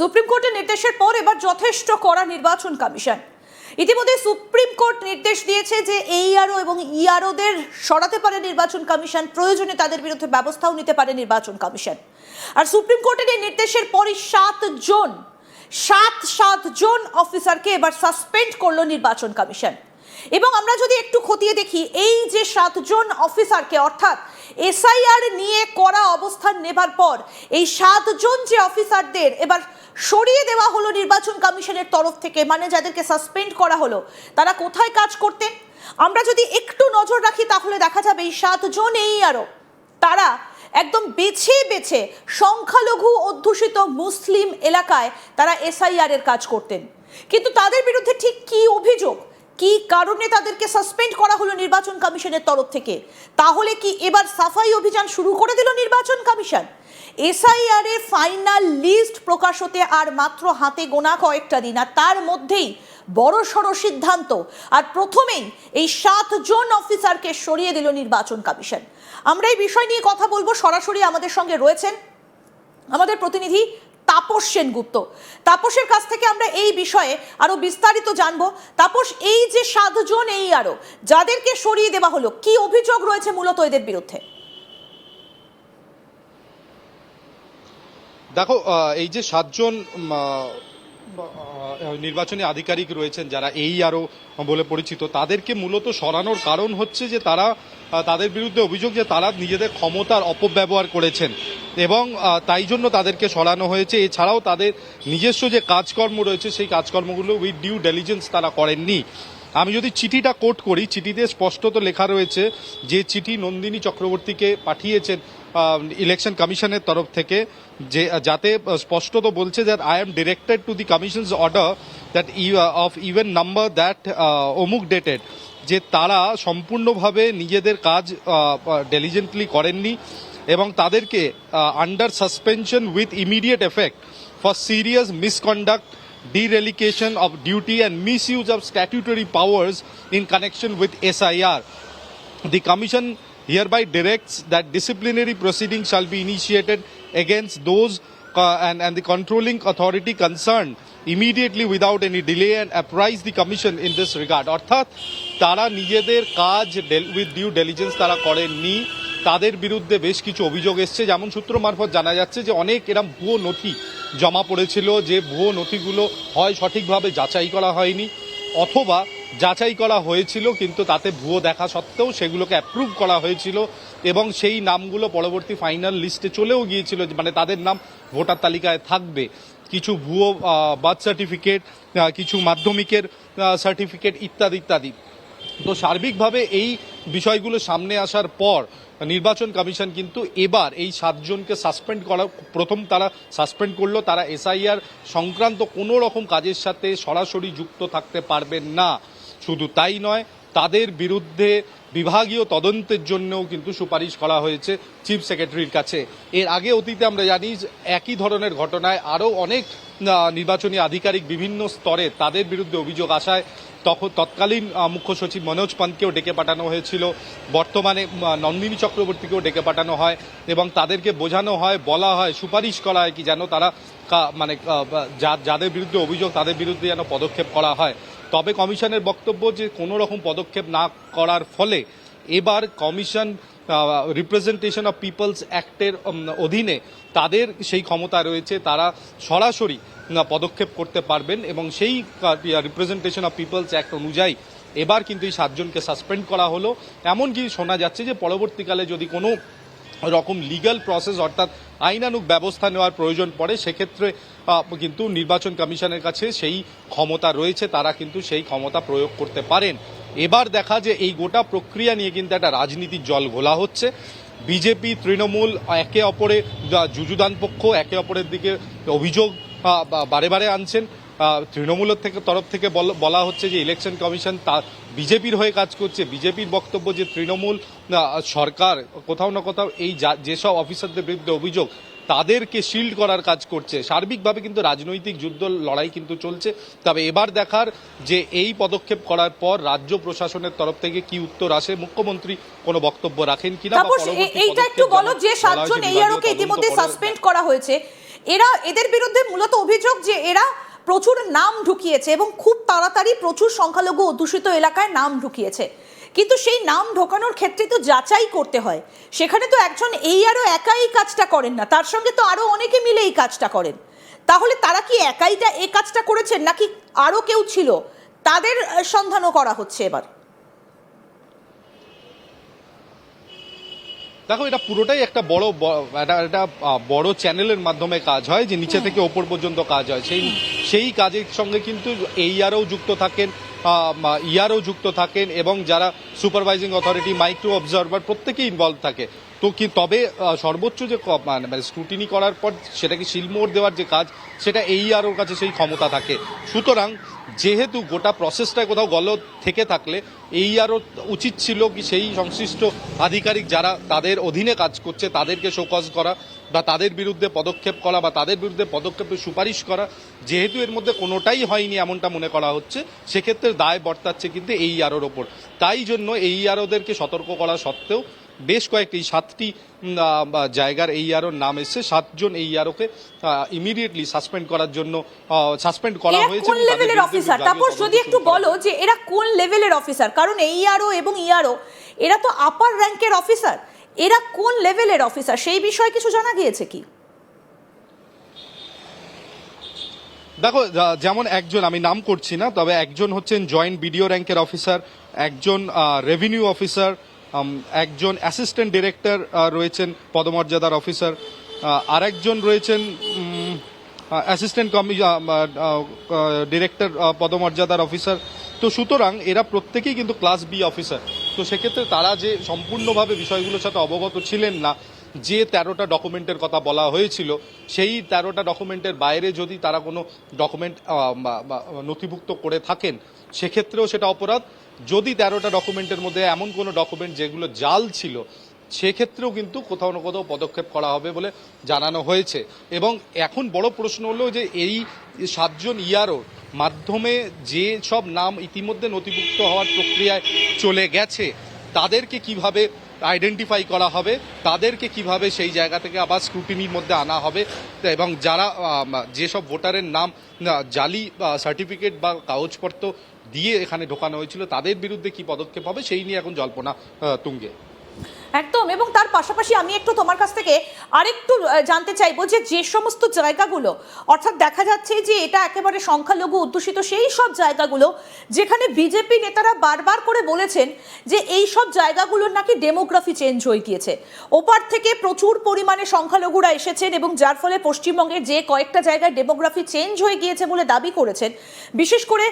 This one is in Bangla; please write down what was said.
সুপ্রিম কোর্টের নির্দেশের পর এবার যথেষ্ট কড়া নির্বাচন কমিশন। ইতিমধ্যে সুপ্রিম কোর্ট নির্দেশ দিয়েছে যে এইআরও এবং ইআরওদের সরাতে পারে নির্বাচন কমিশন, প্রয়োজনে তাদের বিরুদ্ধে ব্যবস্থাও নিতে পারে নির্বাচন কমিশন। আর সুপ্রিম কোর্টের এই নির্দেশের পরই সাত জন, সাত সাত জন অফিসারকে এবার সাসপেন্ড করল নির্বাচন কমিশন। এবং আমরা যদি একটু খতিয়ে দেখি, এই যে সাতজন অফিসারকে, অর্থাৎ এসআইআর নিয়ে করা অবস্থান নেবার পর, এই সাতজন যে অফিসারদের এবার সরিয়ে দেওয়া হলো নির্বাচন কমিশনের তরফ থেকে মানে যাদেরকে সাসপেন্ড করা হলো, তারা কোথায় কাজ করতেন? আমরা যদি একটু নজর রাখি, তাহলে দেখা যাবে এই সাতজন এই আরও, তারা একদম বেছে বেছে সংখ্যালঘু অধ্যুষিত মুসলিম এলাকায় তারা এসআইআর এর কাজ করতেন। কিন্তু তাদের বিরুদ্ধে ঠিক কি অভিযোগ? কি কারণে তাদেরকে সাসপেন্ড করা হলো নির্বাচন কমিশনের তরফ থেকে? তাহলে কি এবার সাফাই অভিযান শুরু করে দিল নির্বাচন কমিশন? এসআইআর এর ফাইনাল লিস্ট প্রকাশ হতে আর মাত্র হাতে গোনা কয়েকটা দিন, আর তার মধ্যেই বড় সড় সিদ্ধান্ত। আর প্রথমেই এই সাতজন অফিসারকে সরিয়ে দিল নির্বাচন কমিশন। আমরা এই বিষয় নিয়ে কথা বলব। সরাসরি আমাদের সঙ্গে রয়েছেন আমাদের প্রতিনিধি তাপস সেনগুপ্ত। তাপসের কাছ থেকে আমরা এই বিষয়ে আরও বিস্তারিত জানব। তাপস, এই যে সাতজন এই আরও, যাদেরকে সরিয়ে দেওয়া হলো, কি অভিযোগ রয়েছে মূলত এদের বিরুদ্ধে? দেখো এই যে সাতজন নির্বাচনী আধিকারিক রয়েছেন যারা এই আরও বলে পরিচিত, তাদেরকে মূলত সরানোর কারণ হচ্ছে যে তারা তাদের বিরুদ্ধে অভিযোগ যে তারা নিজেদের ক্ষমতার অপব্যবহার করেছেন এবং তাই জন্য তাদেরকে সরানো হয়েছে। এছাড়াও তাদের নিজস্ব যে কাজকর্ম রয়েছে, সেই কাজকর্মগুলো উইথ ডিউ ডেলিজেন্স তারা করেননি। আমি যদি চিঠিটা কোট করি, চিঠিতে স্পষ্টত লেখা রয়েছে যে চিঠি নন্দিনী চক্রবর্তীকে পাঠিয়েছেন ইলেকশন কমিশনের তরফ থেকে যে, যাতে স্পষ্টত বলছে that I am directed to the commission's order that of even number that অমুক ডেটেড যে তারা সম্পূর্ণভাবে নিজেদের কাজ ডেলিজেন্টলি করেননি এবং তাদেরকে under suspension with immediate effect for serious misconduct derelication of duty and misuse of statutory powers in connection with SIR. The Commission hereby directs that disciplinary proceedings shall be initiated against those uh, and, and the controlling authority concerned immediately without any delay and apprise the Commission in this regard. অর্থাৎ তারা নিজেদের কাজ উইথ ডিউ ডেলিজেন্স তারা করেননি তাদের বিরুদ্ধে বেশ কিছু অভিযোগ এসছে যেমন সূত্র মারফত জানা যাচ্ছে যে অনেক এরম ভুয়ো নথি জমা পড়েছিল যে ভুয়ো নথিগুলো হয় সঠিকভাবে যাচাই করা হয়নি অথবা যাচাই করা হয়েছিল, কিন্তু তাতে ভুয়ো দেখা সত্ত্বেও সেগুলোকে অ্যাপ্রুভ করা হয়েছিল এবং সেই নামগুলো পরবর্তী ফাইনাল লিস্টে চলেও গিয়েছিল মানে তাদের নাম ভোটার তালিকায় থাকবে। কিছু ভুয়ো বার্থ সার্টিফিকেট কিছু মাধ্যমিকের সার্টিফিকেট ইত্যাদি ইত্যাদি। তো সার্বিকভাবে এই বিষয়গুলো সামনে আসার পর নির্বাচন কমিশন কিন্তু এবার এই সাতজনকে সাসপেন্ড করা, প্রথম তারা সাসপেন্ড করল, তারা এসআইআর সংক্রান্ত কোনো রকম কাজের সাথে সরাসরি যুক্ত থাকতে পারবেন না। শুধু তাই নয়, তাদের বিরুদ্ধে বিভাগীয় তদন্তের জন্যও কিন্তু সুপারিশ করা হয়েছে চিফ সেক্রেটারির কাছে। এর আগে অতীতে আমরা জানি একই ধরনের ঘটনায় আরও অনেক নির্বাচনী আধিকারিক বিভিন্ন স্তরে তাদের বিরুদ্ধে অভিযোগ আসায় তখন তৎকালীন মুখ্য সচিব মনোজ পান্তকেও ডেকে পাঠানো হয়েছিল। বর্তমানে নন্দিনী চক্রবর্তীকেও ডেকে পাঠানো হয় এবং তাদেরকে বোঝানো হয়, বলা হয়, সুপারিশ করা হয় কি যেন তারা মানে যাদের বিরুদ্ধে অভিযোগ, তাদের বিরুদ্ধে যেন পদক্ষেপ করা হয়। তবে কমিশনের বক্তব্য যে কোনো রকম পদক্ষেপ না করার ফলে এবার কমিশন রিপ্রেজেন্টেশন অফ পিপলস অ্যাক্টের অধীনে তাদের সেই ক্ষমতা রয়েছে, তারা সরাসরি পদক্ষেপ করতে পারবেন এবং সেই রিপ্রেজেন্টেশন অফ পিপলস অ্যাক্ট অনুযায়ী এবার কিন্তু এই সাতজনকে সাসপেন্ড করা হলো। এমনকি শোনা যাচ্ছে যে পরবর্তীকালে যদি কোনো রকম লিগ্যাল প্রসেস অর্থাৎ আইনানুগ ব্যবস্থা নেওয়ার প্রয়োজন পড়ে, সেক্ষেত্রে কিন্তু নির্বাচন কমিশনের কাছে সেই ক্ষমতা রয়েছে, তারা কিন্তু সেই ক্ষমতা প্রয়োগ করতে পারেন। এবার দেখা যে এই গোটা প্রক্রিয়া নিয়ে কিন্তু একটা রাজনীতির জল ঘোলা হচ্ছে। বিজেপি, তৃণমূল, একে অপরে যুযুদান পক্ষ, একে অপরের দিকে অভিযোগ বারে বারে আনছেন। তৃণমূলের থেকে তরফ থেকে বলা হচ্ছে যে ইলেকশন কমিশন তা বিজেপির হয়ে কাজ করছে। বিজেপির বক্তব্য যে তৃণমূল সরকার কোথাও না কোথাও এই যা- যেসব অফিসারদের বিরুদ্ধে অভিযোগ তাদেরকে শিল্ড করার কাজ করছে। সার্বিকভাবে কিন্তু রাজনৈতিক যুদ্ধ লড়াই কিন্তু চলছে। তবে এবার দেখার যে এই পদক্ষেপ করার পর রাজ্য প্রশাসনের তরফ থেকে কি উত্তর আসে মুখ্যমন্ত্রী কোনো বক্তব্য রাখেন কিনা এইটা একটু বলো যে সাতজন এই আরোকে ইতিমধ্যে সাসপেন্ড করা হয়েছে। এরা এদের বিরুদ্ধে মূলত অভিযোগ যে এরা প্রচুর নাম ঢুকিয়েছে এবং খুব তাড়াতাড়ি প্রচুর সংখ্যালঘু অধ্যুষিত এলাকায় নাম ঢুকিয়েছে। কিন্তু সেই নাম ঢোকানোর ক্ষেত্রে তো যাচাই করতে হয়। সেখানে তো একজন এই আরও একাই কাজটা করেন না, তার সঙ্গে তো আরও অনেকে মিলে এই কাজটা করেন। তাহলে তারা কি একাইটা এই কাজটা করেছেন নাকি আরও কেউ ছিল? তাদের সন্ধানও করা হচ্ছে এবার। দেখো এটা পুরোটাই একটা বড় একটা বড় চ্যানেলের মাধ্যমে কাজ হয় যে নিচে থেকে ওপর পর্যন্ত কাজ হয়। সেই সেই কাজের সঙ্গে কিন্তু এই আরও যুক্ত থাকেন ইয়ারও যুক্ত থাকেন এবং যারা সুপারভাইজিং অথরিটি মাইক্রো অবজারভার প্রত্যেকেই ইনভলভ থাকে। তো কি তবে সর্বোচ্চ যে মানে স্ক্রুটিনি করার পর সেটাকে শিলমোড় দেওয়ার যে কাজ সেটা এই আরওর কাছে সেই ক্ষমতা থাকে। সুতরাং যেহেতু গোটা প্রসেসটা কোথাও গল থেকে থাকলে, এই আরও উচিত ছিল কি সেই সংশ্লিষ্ট আধিকারিক যারা তাদের অধীনে কাজ করছে, তাদেরকে শোকজ করা বা তাদের বিরুদ্ধে পদক্ষেপ করা বা তাদের বিরুদ্ধে পদক্ষেপের সুপারিশ করা, যেহেতু এর মধ্যে কোনোটাই হয়নি এমনটা মনে করা হচ্ছে, সেক্ষেত্রে দায় বর্তাচ্ছে কিন্তু এই আরোর ওপর। তাই জন্য এই আরোদেরকে সতর্ক করা সত্ত্বেও বেশ কয়েকটি সাতটি জায়গার এই আরোর নাম এসছে। সাতজন এই আরোকে ইমিডিয়েটলি সাসপেন্ড করার জন্য সাসপেন্ড করা হয়েছে কোন লেভেলের অফিসার তদন্ত যদি একটু বলো যে এরা কোন লেভেলের অফিসার কারণ এইআরও এবং ইআরও এরা তো আপার র্যাঙ্কের অফিসার এরা কোন লেভেলের অফিসার সেই বিষয়ে কিছু জানা গিয়েছে কি? দেখো যেমন একজন আমি নাম করছি না তবে একজন হচ্ছেন জয়েন্ট বিডিও র্যাঙ্কের অফিসার একজন রেভিনিউ অফিসার একজন অ্যাসিস্ট্যান্ট ডিরেক্টর রয়েছেন পদমর্যাদার অফিসার আরেকজন রয়েছেন অ্যাসিস্ট্যান্ট কমি ডিরেক্টর পদমর্যাদার অফিসার তো সুতরাং এরা প্রত্যেকেই কিন্তু ক্লাস বি অফিসার তো সেক্ষেত্রে তারা যে সম্পূর্ণভাবে বিষয়গুলোর সাথে অবগত ছিলেন না যে তেরোটা ডকুমেন্টের কথা বলা হয়েছিল, সেই তেরোটা ডকুমেন্টের বাইরে যদি তারা কোনো ডকুমেন্ট নথিভুক্ত করে থাকেন, সেক্ষেত্রেও সেটা অপরাধ। যদি তেরোটা ডকুমেন্টের মধ্যে এমন কোনো ডকুমেন্ট যেগুলো জাল ছিল, সেক্ষেত্রেও কিন্তু কোথাও না কোথাও পদক্ষেপ করা হবে বলে জানানো হয়েছে। এবং এখন বড় প্রশ্ন হলো যে এই সাতজন ইয়ারোর মাধ্যমে যে সব নাম ইতিমধ্যে নথিভুক্ত হওয়ার প্রক্রিয়ায় চলে গেছে, তাদেরকে কীভাবে আইডেন্টিফাই করা হবে, তাদেরকে কীভাবে সেই জায়গা থেকে আবার স্ক্রুটিনির মধ্যে আনা হবে এবং যারা যেসব ভোটারের নাম জালি জালি সার্টিফিকেট বা কাগজপত্র দিয়ে এখানে ঢোকানো হয়েছিল, তাদের বিরুদ্ধে কি পদক্ষেপ হবে, সেই নিয়ে এখন জল্পনা তুঙ্গে। একদম, এবং তার পাশাপাশি আমি একটু তোমার কাছ থেকে আরেকটু জানতে চাইব যে যে সমস্ত জায়গাগুলো, অর্থাৎ দেখা যাচ্ছে যে, এটা একেবারে সংখ্যালঘু অধ্যুষিত, সেই সব জায়গাগুলো যেখানে বিজেপি নেতারা বারবার করে বলেছেন যে, এই সব জায়গাগুলোর নাকি ডেমোগ্রাফি চেঞ্জ হয়ে গিয়েছে। ওপার থেকে প্রচুর পরিমাণে সংখ্যালঘুরা এসেছেন এবং যার ফলে পশ্চিমবঙ্গের যে কয়েকটা জায়গায় ডেমোগ্রাফি চেঞ্জ হয়ে গিয়েছে বলে দাবি করেছেন। বিশেষ করে